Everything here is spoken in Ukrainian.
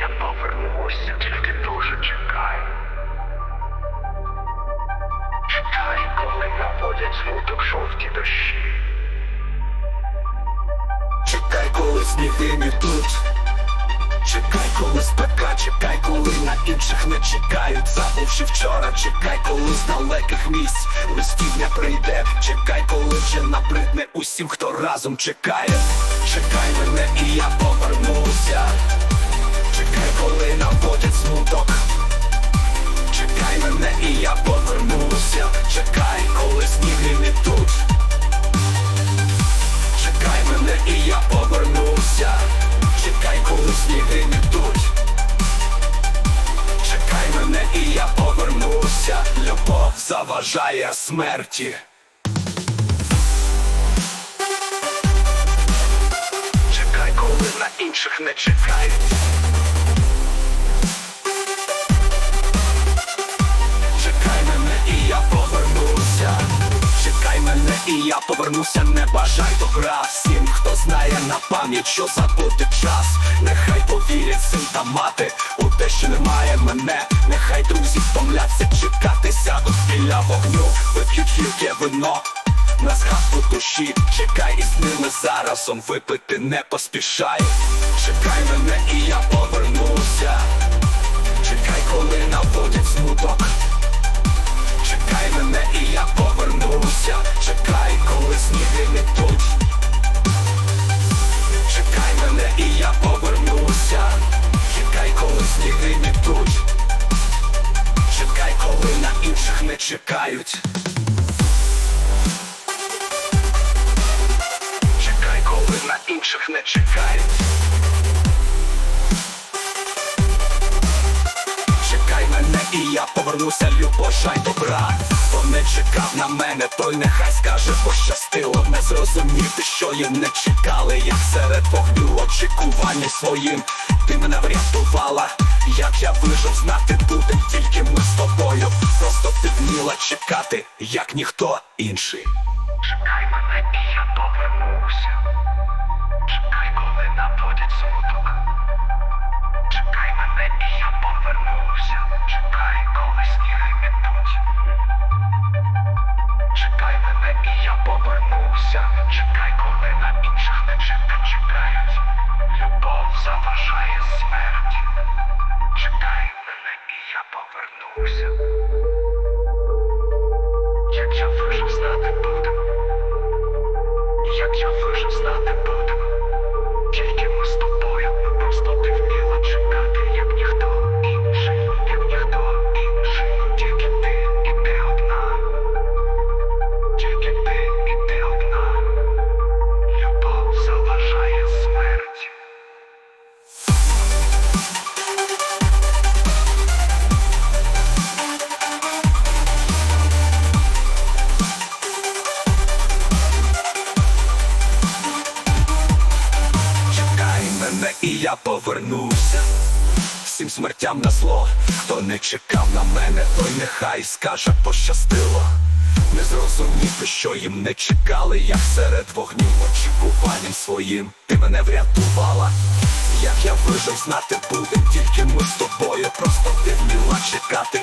Я повернуся, тільки дуже чекай. Чекай, коли наводять смуток жовті дощі. Чекай, коли сніги тут. Чекай, коли спека, чекай, коли на інших не чекають. Забувши вчора, чекай, коли з далеких місць листівня прийде. Чекай, коли вже набридне усім, хто разом чекає. Чекай мене і я повернуся. Чекай, коли наводять смуток. Чекай мене і я повернуся. Чекай, коли сніги не тут. Чекай мене і я повернуся. Чекай, коли сніги не тут. Чекай мене і я повернуся. Любов заважає смерті. Чекай, коли на інших не чекають. І я повернуся, не бажай добра всім, хто знає на пам'ять, що забути час. Нехай повірять син та мати у те, що немає мене. Нехай друзі втомляться чекати, сядуть біля вогню, вип'ють гірке вино. На згадку душі, чекай із ними заразом випити не поспішай. Чекай мене і я повернуся. Чекай, коли наводять смуток. Чекають. Чекай, коли на інших не чекають. Чекай мене і я повернуся, любошай добра Хто не чекав на мене, той нехай скаже пощастило Не зрозуміти, що їм не чекали, як серед вогню очікування своїм Ти мене врятувала, як я вижив, знати будем тільки тобою Просто ти вміла чекати, як ніхто інший Чекай мене і я повернуся. Чекай, коли наводять смуток. Чекай мене і я повернуся. Чекай, коли сніги метуть. Чекай мене і я повернуся. Чекай, коли я повернуся. Як я вижив знати будем. Як я вижив знати будем. Тільки ми з тобою просто ти і я повернувся Всім смертям на зло, хто не чекав на мене, той нехай скаже пощастило. Не зрозуміти, що їм не чекали, як серед вогню очікуванням своїм ти мене врятувала. Як я вижив, знати буде, тільки ми з тобою просто ти вміла чекати,